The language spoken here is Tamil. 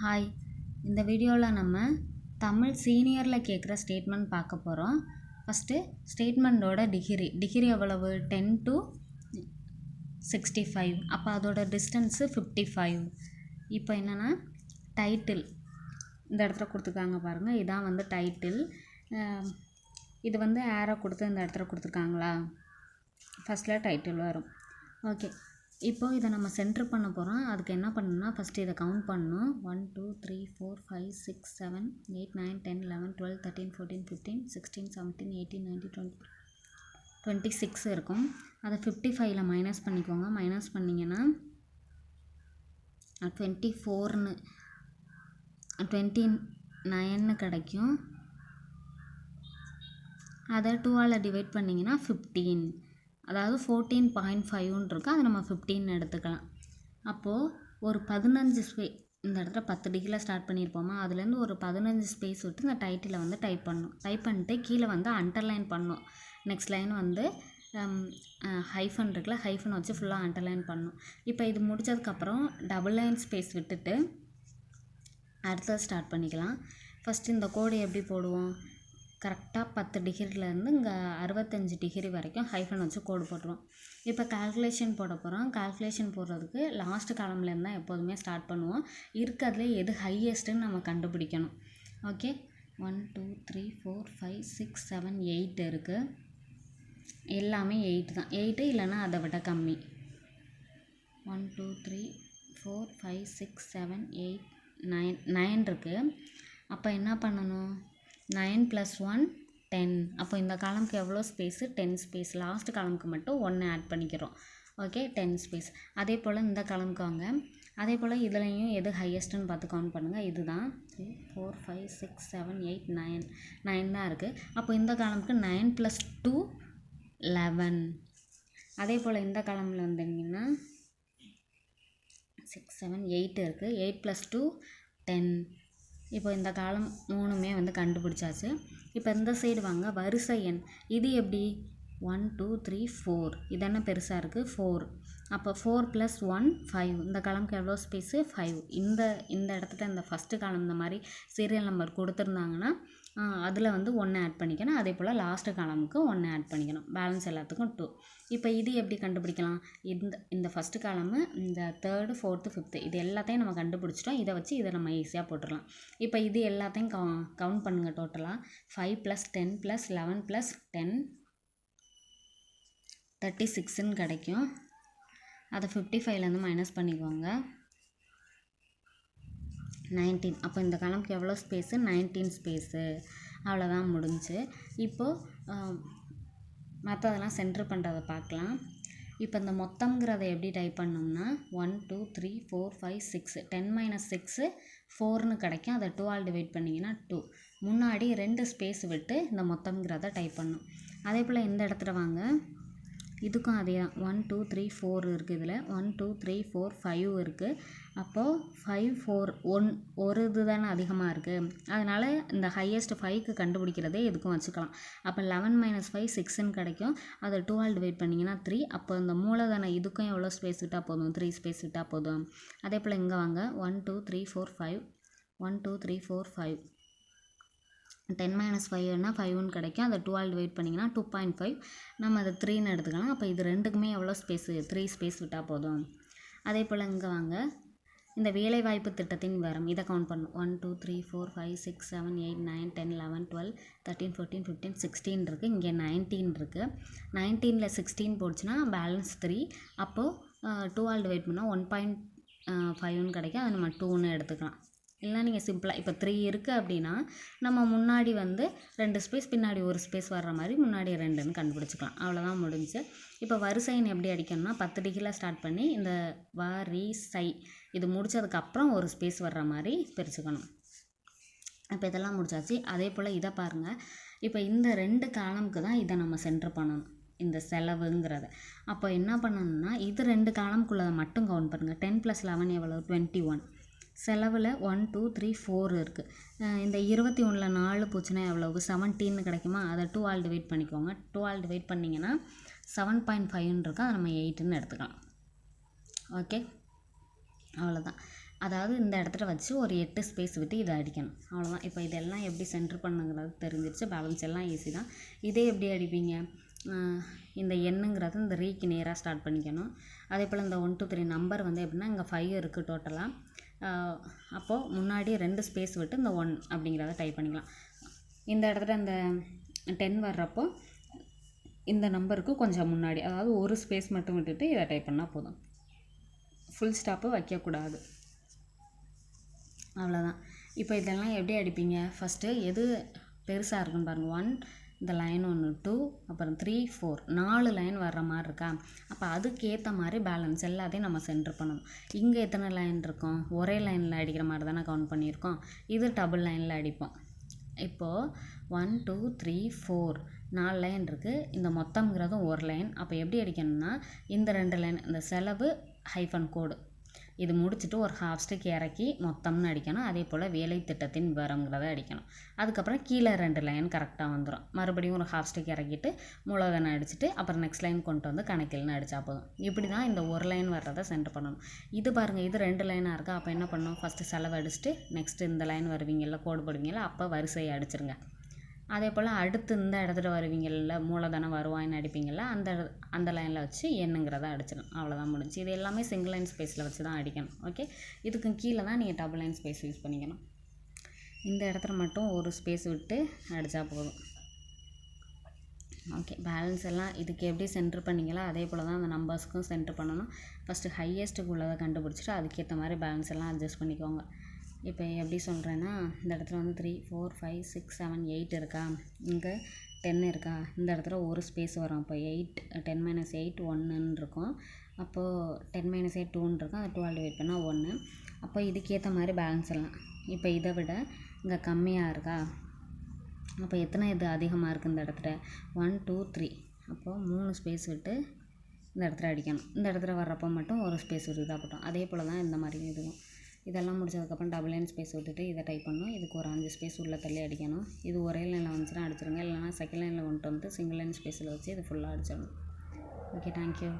ஹாய் இந்த வீடியோவில் நம்ம தமிழ் சீனியரில் கேட்குற ஸ்டேட்மெண்ட் பார்க்க போகிறோம் ஃபஸ்ட்டு ஸ்டேட்மெண்ட்டோட டிகிரி டிகிரி எவ்வளவு? டென் டு சிக்ஸ்டி ஃபைவ் அப்போ அதோட டிஸ்டன்ஸு ஃபிஃப்டி ஃபைவ் இப்போ என்னென்னா டைட்டில் இந்த இடத்துல கொடுத்துருக்காங்க பாருங்கள் இதான் வந்து டைட்டில் இது வந்து ஏரோ கொடுத்து இந்த இடத்துல கொடுத்துருக்காங்களா? ஃபஸ்ட்டில் டைட்டில் வரும். ஓகே இப்போ இதை நம்ம சென்டர் பண்ண போகிறோம் அதுக்கு என்ன பண்ணணும்னா ஃபஸ்ட்டு இதை கவுண்ட் பண்ணணும். One two three four five six seven eight nine ten eleven twelve thirteen fourteen fifteen sixteen seventeen eighteen nineteen twenty twenty six இருக்கும். அதை ஃபிஃப்டி ஃபைவ்ல மைனஸ் பண்ணிக்கோங்க. மைனஸ் பண்ணிங்கன்னா டுவெண்ட்டி ஃபோர்னு டுவெண்ட்டி நைன்னு கிடைக்கும். அதை டூவால் டிவைட் பண்ணிங்கன்னா ஃபிஃப்டீன் அதாவது ஃபோர்டீன் பாயிண்ட் ஃபைவ்னு இருக்கும் அதை நம்ம ஃபிஃப்டீன் எடுத்துக்கலாம். அப்போது ஒரு பதினஞ்சு ஸ்பே இந்த இடத்துல பத்து டிகிரியில் ஸ்டார்ட் பண்ணியிருப்போமா? அதுலேருந்து ஒரு பதினஞ்சு ஸ்பேஸ் விட்டு இந்த டைட்டில் வந்து டைப் பண்ணணும் டைப் பண்ணிட்டு கீழே வந்து அண்டர்லைன் பண்ணணும் நெக்ஸ்ட் லைன் வந்து ஹைஃபன் இருக்குல்ல ஹைஃபன் வச்சு ஃபுல்லாக அண்டர்லைன் பண்ணணும் இப்போ இது முடித்ததுக்கப்புறம் டபுள் லைன் ஸ்பேஸ் விட்டுட்டு அடுத்தது ஸ்டார்ட் பண்ணிக்கலாம். ஃபஸ்ட்டு இந்த கோடு எப்படி போடுவோம்? கரெக்டாக பத்து டிகிரிலேருந்து இங்கே அறுபத்தஞ்சி டிகிரி வரைக்கும் ஹைஃபன் வச்சு கோடு போட்டுருவோம் இப்போ கால்குலேஷன் போட போகிறோம் கால்குலேஷன் போடுறதுக்கு லாஸ்ட் காலம்லேருந்து தான் எப்போதுமே ஸ்டார்ட் பண்ணுவோம். இருக்கிறதுலே எது ஹையஸ்ட்டுன்னு நம்ம கண்டுபிடிக்கணும். Okay one two three four five six seven eight இருக்குது எல்லாமே எயிட் தான். எயிட்டு இல்லைன்னா அதை விட கம்மி. One two three four five six seven eight nine nine இருக்குது அப்போ என்ன பண்ணணும்? Nine plus one ten. அப்போ இந்த காலமுக்கு எவ்வளோ ஸ்பேஸு? Ten space. லாஸ்ட் காலமுக்கு மட்டும் ஒன்று ஆட் பண்ணிக்கிறோம். ஓகே? Ten space. அதே போல் இந்த காலமுக்கு வாங்க. அதே போல் இதுலேயும் எது ஹையஸ்ட்டுன்னு பார்த்து கவுண்ட் பண்ணுங்கள் இதுதான். Three four five six seven eight nine nine தான் இருக்குது அப்போ இந்த காலமுக்கு நைன் ப்ளஸ் டூ லெவன் அதே போல் இந்த காலமில் வந்தீங்கன்னா சிக்ஸ் செவன் எயிட் இருக்குது எயிட் ப்ளஸ் டூ டென் இப்போ இந்த காலம் மூணுமே வந்து கண்டுபிடிச்சாச்சு. இப்போ இந்த சைடு வாங்க வரிசை எண். இது எப்படி? ஒன் டூ த்ரீ ஃபோர் இதென்ன பெருசாக இருக்குது ஃபோர் அப்போ ஃபோர் ப்ளஸ் ஒன் ஃபைவ் இந்த காலம்க்கு எவ்வளோ ஸ்பேஸு ஃபைவ் இந்த இந்த இடத்துல இந்த ஃபஸ்ட்டு காலம் இந்த மாதிரி சீரியல் நம்பர் கொடுத்துருந்தாங்கன்னா அதில் வந்து ஒன்று ஆட் பண்ணிக்கணும். அதே போல் லாஸ்ட்டு காலமுக்கு ஒன்று ஆட் பண்ணிக்கணும். பேலன்ஸ் எல்லாத்துக்கும் டூ இப்போ இது எப்படி கண்டுபிடிக்கலாம்? இந்த இந்த ஃபஸ்ட்டு காலமு இந்த தேர்டு ஃபோர்த்து ஃபிஃப்த்து இது எல்லாத்தையும் நம்ம கண்டுபிடிச்சிட்டோம். இதை வச்சு இதை நம்ம ஈஸியாக போட்டுடலாம். இப்போ இது எல்லாத்தையும் கவு கவுண்ட் பண்ணுங்கள் டோட்டலாக five plus ten plus eleven plus ten thirty சிக்ஸுன்னு கிடைக்கும். அதை ஃபிஃப்டி ஃபைவ்லேருந்து மைனஸ் பண்ணிக்கோங்க. நைன்டீன் அப்போ இந்த கணக்கு எவ்வளோ ஸ்பேஸு நைன்டீன் ஸ்பேஸு அவ்வளோதான் முடிஞ்சு. இப்போது மற்றதெல்லாம் சென்டர் பண்ணுறதை பார்க்கலாம். இப்போ இந்த மொத்தம்ங்கிறத எப்படி டைப் பண்ணோம்னா one two three four five six ten minus six ஃபோர்னு கிடைக்கும். அதை டூ ஆல் டிவைட் பண்ணிங்கன்னா டூ முன்னாடி ரெண்டு ஸ்பேஸ் விட்டு இந்த மொத்தம்ங்கிறத டைப் பண்ணும். அதே போல் இந்த இடத்துல வாங்க. இதுக்கும் அதே தான் ஒன் டூ த்ரீ ஃபோர் இருக்குது இதில். One two three four five இருக்குது அப்போது ஃபைவ் ஃபோர் ஒன் ஒரு இது தானே அதிகமாக இருக்குது அதனால் இந்த ஹையஸ்ட் ஃபைவ்க்கு கண்டுபிடிக்கிறதே இதுக்கும் வச்சுக்கலாம். அப்போ லெவன் மைனஸ் ஃபைவ் சிக்ஸ்ன்னு கிடைக்கும். அதை டூவால் டிவைட் பண்ணிங்கன்னா த்ரீ அப்போ இந்த மூலதன இதுக்கும் எவ்வளோ ஸ்பேஸ் விட்டால் போதும்? த்ரீ ஸ்பேஸ் விட்டால் போதும். அதே போல் இங்கே வாங்க. One two three four five one two three four five ten minus ஃபைவ்னா ஃபைவ்னு கிடைக்கும். அதை டூ ஆல் டிவைட் பண்ணிங்கன்னா டூ பாயிண்ட் ஃபைவ் நம்ம அதை த்ரீன்னு எடுத்துக்கலாம். அப்போ இது ரெண்டுக்குமே எவ்வளோ ஸ்பேஸு த்ரீ ஸ்பேஸ் விட்டால் போதும். அதே போல் இங்கே வாங்க. இந்த வேலைவாய்ப்பு திட்டத்தின் விவரம் இதை கவுண்ட் பண்ணும். One two three four five six seven eight nine ten eleven twelve thirteen fourteen fifteen sixteen இருக்குது இங்கே நைன்டீன் இருக்குது நைன்டீனில் சிக்ஸ்டீன் போச்சுன்னா பேலன்ஸ் த்ரீ அப்போது டூ ஆல் டிவைட் பண்ணால் ஒன் பாயிண்ட் ஃபைவ்னு கிடைக்கும். அதை நம்ம டூன்னு எடுத்துக்கலாம். இல்லைனா நீங்கள் சிம்பிளாக இப்போ த்ரீ இருக்குது அப்படின்னா நம்ம முன்னாடி வந்து ரெண்டு ஸ்பேஸ் பின்னாடி ஒரு ஸ்பேஸ் வர்ற மாதிரி முன்னாடி ரெண்டுன்னு கண்டுபிடிச்சிக்கலாம். அவ்வளோதான் முடிஞ்சு. இப்போ வரிசைன்னு எப்படி அடிக்கணும்னா பத்து டிகிரியில் ஸ்டார்ட் பண்ணி இந்த வரி சை இது முடித்ததுக்கப்புறம் ஒரு ஸ்பேஸ் வர்ற மாதிரி பிரிச்சுக்கணும். இப்போ இதெல்லாம் முடிச்சாச்சு. அதே போல் இதை பாருங்கள் இப்போ இந்த ரெண்டு காலமுக்கு தான் இதை நம்ம சென்டர் பண்ணணும். இந்த செலவுங்கிறத. அப்போ என்ன பண்ணணும்னா இது ரெண்டு காலம்குள்ளதை மட்டும் கவுண்ட் பண்ணுங்கள் டென் ப்ளஸ் லெவன் எவ்வளோ டுவெண்ட்டி ஒன் செலவில் ஒன் டூ த்ரீ ஃபோர் இருக்குது இந்த இருபத்தி ஒன்றில் நாலு போச்சுன்னா எவ்வளவு? செவன்டீன்னு கிடைக்குமா? அதை டூ ஆல் டிவைட் பண்ணிக்கோங்க. டூ ஆல் டிவைட் பண்ணிங்கன்னா செவன் பாயிண்ட் ஃபைவ்னு இருக்கா? அதை நம்ம எயிட்டுன்னு எடுத்துக்கலாம். ஓகே அவ்வளோதான் அதாவது இந்த இடத்துல வச்சு ஒரு எட்டு ஸ்பேஸ் விட்டு இதை அடிக்கணும். அவ்வளோதான் இப்போ இதெல்லாம் எப்படி சென்டர் பண்ணுங்கிறது தெரிஞ்சிருச்சு. பேலன்ஸ் எல்லாம் ஈஸி தான். இதே எப்படி அடிப்பீங்க? இந்த எண்ணுங்கிறது இந்த ரீக்கு நேராக ஸ்டார்ட் பண்ணிக்கணும். அதே போல் இந்த ஒன் டூ த்ரீ நம்பர் வந்து எப்படின்னா இங்கே ஃபைவ் இருக்குது டோட்டலாக அப்போது முன்னாடி ரெண்டு ஸ்பேஸ் விட்டு இந்த ஒன் அப்படிங்கிறத டைப் பண்ணிக்கலாம். இந்த இடத்துல இந்த டென் வர்றப்போ இந்த நம்பருக்கு கொஞ்சம் முன்னாடி அதாவது ஒரு ஸ்பேஸ் மட்டும் விட்டுட்டு இதை டைப் பண்ணால் போதும். ஃபுல் ஸ்டாப்பு வைக்கக்கூடாது. அவ்வளோதான் இப்போ இதெல்லாம் எப்படி அடிப்பீங்க? ஃபஸ்ட்டு எது பெருசாக இருக்குன்னு பாருங்கள் ஒன் இந்த லைன் ஒன்று டூ அப்புறம் த்ரீ ஃபோர் நாலு லைன் வர்ற மாதிரி இருக்கா? அப்போ அதுக்கேற்ற மாதிரி பேலன்ஸ் எல்லாத்தையும் நம்ம சென்டர் பண்ணணும். இங்கே எத்தனை லைன் இருக்கும்? ஒரே லைனில் அடிக்கிற மாதிரி தானே கவுண்ட் பண்ணியிருக்கோம். இது டபுள் லைனில் அடிப்போம். இப்போது ஒன் டூ த்ரீ ஃபோர் நாலு லைன் இருக்குது இந்த மொத்தம்ங்கிறதும் ஒரு லைன் அப்போ எப்படி அடிக்கணும்னா இந்த ரெண்டு லைன் இந்த செலவு ஹைஃபன் கோடு இது முடிச்சுட்டு ஒரு ஹாஃப் ஸ்டிக் இறக்கி மொத்தம்னு அடிக்கணும். அதே போல் வேலை திட்டத்தின் விவரங்கிறத அடிக்கணும். அதுக்கப்புறம் கீழே ரெண்டு லைன் கரெக்டாக வந்துடும் மறுபடியும் ஒரு ஹாஃப் ஸ்டிக் இறக்கிட்டு மூலதனம் அடிச்சுட்டு அப்புறம் நெக்ஸ்ட் லைன் கொண்டு வந்து கணக்கில்னு அடித்தா போதும். இப்படி தான் இந்த ஒரு லைன் வர்றதை சென்டர் பண்ணணும். இது பாருங்கள் இது ரெண்டு லைனாக இருக்கா? அப்போ என்ன பண்ணணும்? ஃபஸ்ட்டு செலவு அடிச்சுட்டு நெக்ஸ்ட்டு இந்த லைன் வருவீங்கள்ல கோடு போடுவீங்கல்ல அப்போ வரிசையை அடிச்சிருங்க. அதே போல் அடுத்து இந்த இடத்துல வருவீங்கள்ல மூலதனம் வருவாய்ன்னு அடிப்பீங்கள்ல அந்த இட- அந்த லைனில் வச்சு எண்ணுங்கிறத அடிச்சிடும் அவ்வளோதான் முடிஞ்சு. இது எல்லாமே சிங்கிள் லைன் ஸ்பேஸில் வச்சு தான் அடிக்கணும். ஓகே இதுக்கு கீழே தான் நீங்கள் டபுள் லைன் ஸ்பேஸ் யூஸ் பண்ணிக்கணும். இந்த இடத்துல மட்டும் ஒரு ஸ்பேஸ் விட்டு அடித்தா போதும். ஓகே பேலன்ஸ் எல்லாம் இதுக்கு எப்படி சென்டர் பண்ணீங்களோ அதே போல் தான் அந்த நம்பர்ஸ்க்கும் சென்டர் பண்ணணும். ஃபஸ்ட்டு ஹையஸ்ட்டுக்கு உள்ளதை கண்டுபிடிச்சிட்டு அதுக்கேற்ற மாதிரி பேலன்ஸ் எல்லாம் அட்ஜஸ்ட் பண்ணிக்கோங்க. இப்போ எப்படி சொல்கிறேன்னா இந்த இடத்துல வந்து three four five six seven eight இருக்கா? இங்கே டென் இருக்கா? இந்த இடத்துல ஒரு ஸ்பேஸ் வரும். அப்போ எயிட் டென் மைனஸ் எயிட் ஒன்றுன்னு இருக்கும். அப்போது டென் மைனஸ் எயிட் டூன்னு இருக்கும். அதை டுவெல் டிவைட் பண்ணால் ஒன்று அப்போ இதுக்கேற்ற மாதிரி பேலன்ஸ் எல்லாம். இப்போ இதை விட இங்கே கம்மியாக இருக்கா? அப்போ எத்தனை இது அதிகமாக இருக்குது இந்த இடத்துல? ஒன் டூ த்ரீ அப்போது மூணு ஸ்பேஸ் விட்டு இந்த இடத்துல அடிக்கணும். இந்த இடத்துல வர்றப்போ மட்டும் ஒரு ஸ்பேஸ் விட்டு இதாக போட்டோம். அதே போல் தான் இந்த மாதிரி இதுவும். இதெல்லாம் முடிச்சதுக்கப்புறம் டபுள் லைன் ஸ்பேஸ் விட்டுட்டு இதை டைப் பண்ணணும். இதுக்கு ஒரு அஞ்சு ஸ்பேஸ் உள்ளே தள்ளி அடிக்கணும். இது ஒரே லைனில் வந்துச்சுன்னா அடிச்சிருங்க. இல்லைனா செகண்ட் லைனில் கொண்டு வந்து சிங்கிள் லைன் ஸ்பேஸில் வச்சு இது ஃபுல்லாக அடிச்சிடணும். Okay thank you